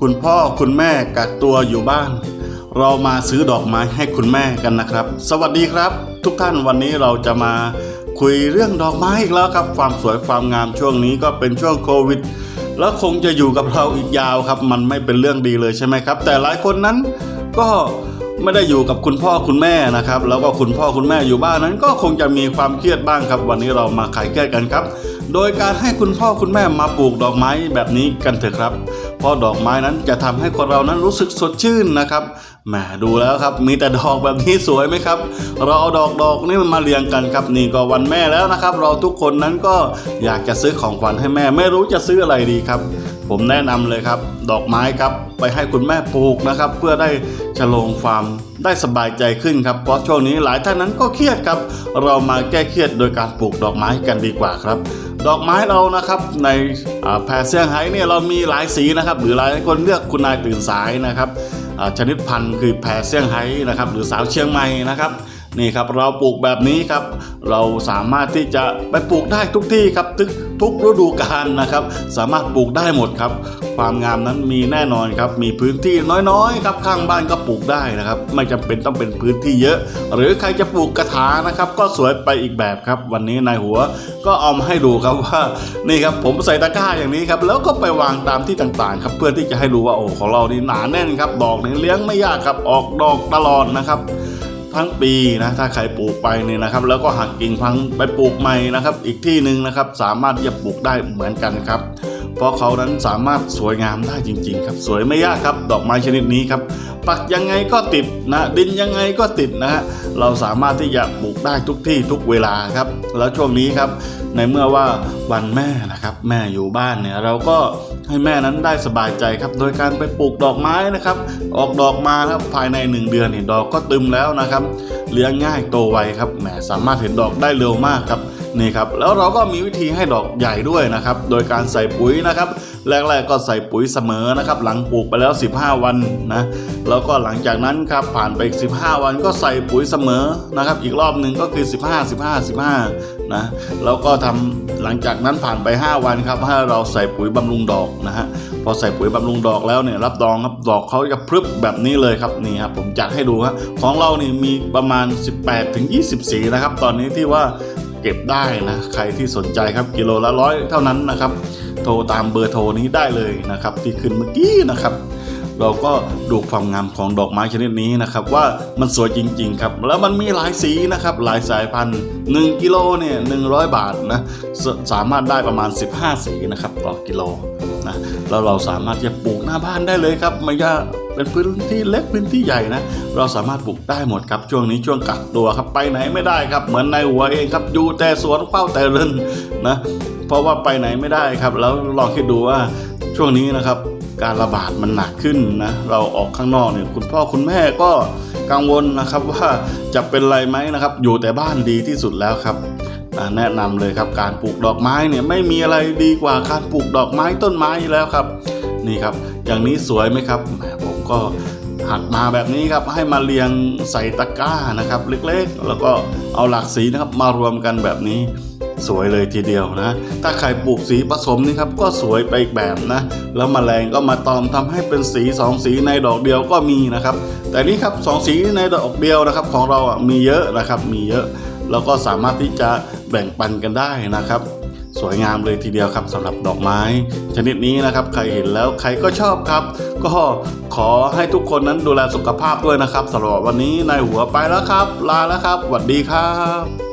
คุณพ่อคุณแม่กักตัวอยู่บ้าน เรามาซื้อดอกไม้ให้คุณแม่กันนะครับ สวัสดีครับ ทุกท่านวันนี้เราจะมาคุยเรื่องดอกไม้อีกแล้วครับ ความสวยความงามช่วงนี้ก็เป็นช่วงโควิด แล้วคงจะอยู่กับเราอีกยาวครับ มันไม่เป็นเรื่องดีเลยใช่ไหมครับ แต่หลายคนนั้นก็ไม่ได้อยู่กับคุณพ่อคุณแม่นะครับ แล้วก็คุณพ่อคุณแม่อยู่บ้านนั้น ก็คงจะมีความเครียดบ้างครับ วันนี้เรามาคลายเครียดกันครับ โดยการให้คุณพ่อคุณแม่มาปลูกดอกไม้แบบนี้กันเถอะครับ เพราะดอกไม้นั้นจะทำให้คนเรานั้นรู้สึกสดชื่นนะครับแหมดูแล้วครับ มีแต่ดอกแบบนี้สวยไหมครับ เราเอาดอกดอกนี่มาเรียงกันครับ นี่ก็วันแม่แล้วนะครับ เราทุกคนนั้นก็อยากจะซื้อของขวัญให้แม่ ไม่รู้จะซื้ออะไรดีครับ ผมแนะนำเลยครับ ดอกไม้ครับ ไปให้คุณแม่ปลูกนะครับ เพื่อได้ฉลองความ ได้สบายใจขึ้นครับเพราะช่วงนี้หลายท่านนั้นก็เครียดครับ เรามาแก้เครียดโดยการปลูกดอกไม้กันดีกว่าครับ ดอกไม้เรานะครับในแพรเซี่ยงไฮ้เนี่ยเรามีหลายสีนะครับ หรือหลายคนเลือกคุณนายตื่นสายนะครับชนิดพันธุ์คือแพรเซี่ยงไฮ้นะครับหรือสาวเชียงใหม่นะครับ นี่ครับเราปลูกแบบนี้ครับ เราสามารถที่จะไปปลูกได้ทุกที่ครับทุกทุกฤดูกาลนะครับ สามารถปลูกได้หมดครับ ความงามนั้นมีแน่นอนครับ มีพื้นที่น้อยๆครับข้างบ้านก็ปลูกได้นะครับ ไม่จำเป็นต้องเป็นพื้นที่เยอะ หรือใครจะปลูกกระถางนะครับ ก็สวยไปอีกแบบครับ วันนี้นายหัวก็เอามาให้ดูครับว่านี่ครับผมใส่ตะกร้าอย่างนี้ครับแล้วก็ไปวางตามที่ต่างๆ ครับเพื่อที่จะให้รู้ว่าโอ้ของเรานี่หนาแน่นครับ ดอกนี่เลี้ยงไม่ยากครับออกดอกตลอดนะครับ ทั้งปีนะถ้าใครปลูกไปเนี่ยนะครับ แล้วก็หักกิ่งพังไปปลูกใหม่นะครับ อีกที่หนึ่งนะครับสามารถที่จะปลูกได้เหมือนกันครับ เพราะเขานั้นสามารถสวยงามได้จริง ๆ ครับ สวยไม่ยากครับ ดอกไม้ชนิดนี้ครับปักยังไงก็ติดนะดินยังไงก็ติดนะฮะเราสามารถที่จะปลูกได้ทุกที่ทุกเวลาครับ แล้วช่วงนี้ครับ ในเมื่อว่าวันแม่นะครับแม่อยู่บ้านเนี่ยเราก็ให้แม่นั้นได้สบายใจครับ โดยการไปปลูกดอกไม้นะครับ ออกดอกมาครับภายใน 1 เดือนเนี่ยดอกก็ตึมแล้วนะครับ เลี้ยงง่ายโตไวครับแหมสามารถเห็นดอกได้เร็วมากครับนี่ครับแล้วเราก็มีวิธีให้ดอกใหญ่ด้วยนะครับ โดยการใส่ปุ๋ยนะครับ แรกๆก็ใส่ปุ๋ยเสมอนะครับ หลังปลูกไปแล้ว 15 วันนะแล้วก็หลังจากนั้นครับผ่านไปอีก15 วันก็ใส่ปุ๋ยเสมอนะครับ อีกรอบหนึ่งก็คือ 15 15 15นะแล้วก็ทำหลังจากนั้นผ่านไป 5 วันครับให้เราใส่ปุ๋ยบำรุงดอกนะฮะพอใส่ปุ๋ยบำรุงดอกแล้วเนี่ยรับรองครับดอกเขาจะพรึบแบบนี้เลยครับนี่ครับผมจัดให้ดูครับของเรานี่มีประมาณ 18ถึง20 สีนะครับ ตอนนี้ที่ว่า เก็บได้นะใครที่สนใจครับกิโลละร้อยเท่านั้นนะครับ โทรตามเบอร์โทรนี้ได้เลยนะครับ ที่ขึ้นเมื่อกี้นะครับ เราก็ดูความงามของดอกไม้ชนิดนี้นะครับว่ามันสวยจริง ๆ ครับ แล้วมันมีหลายสีนะครับหลายสายพันธุ์1กิโลเนี่ย100บาทนะสสามารถได้ประมาณ 15 สีนะครับต่อกิโลนะแล้วเราสามารถจะปลูกหน้าบ้านได้เลยครับไม่ยากเป็นพื้นที่เล็กพื้นที่ใหญ่นะ เราสามารถปลูกได้หมดครับช่วงนี้ช่วงกักตัวครับไปไหนไม่ได้ครับ เหมือนในหัวเองครับอยู่แต่สวนเฝ้าแต่เรือนนะเพราะว่าไปไหนไม่ได้ครับ แล้วลองคิดดูว่า ช่วงนี้นะครับการระบาดมันหนักขึ้นนะเราออกข้างนอกเนี่ยคุณพ่อคุณแม่ก็กังวลนะครับว่าจะเป็นไรไหมนะครับ อยู่แต่บ้านดีที่สุดแล้วครับแนะนำเลยครับการปลูกดอกไม้เนี่ยไม่มีอะไรดีกว่าการปลูกดอกไม้ต้นไม้แล้วครับ นี่ครับ อย่างนี้สวยไหมครับผมก็หักมาแบบนี้ครับให้มาเรียงใส่ตะกร้านะครับ เล็กๆ แล้วก็เอาหลากสีนะครับมารวมกันแบบนี้ สวยเลยทีเดียวนะ ถ้าใครปลูกสีผสมนี่ครับก็สวยไปอีกแบบนะ แล้วมแมลงก็มาตอมทำให้เป็นสีสองสีในดอกเดียวก็มีนะครับ แต่นี่ครับสองสีในดอกเดียวนะครับของเราอะมีเยอะนะครับมีเยอะเราก็สามารถที่จะแบ่งปันกันได้นะครับ สวยงามเลยทีเดียวครับสำหรับดอกไม้ ชนิดนี้นะครับใครเห็นแล้วใครก็ชอบครับ ก็ขอให้ทุกคนนั้นดูแลสุขภาพด้วยนะครับสำหรับวันนี้นายหัวไปแล้วครับ ลาแล้วครับสวัสดีครับ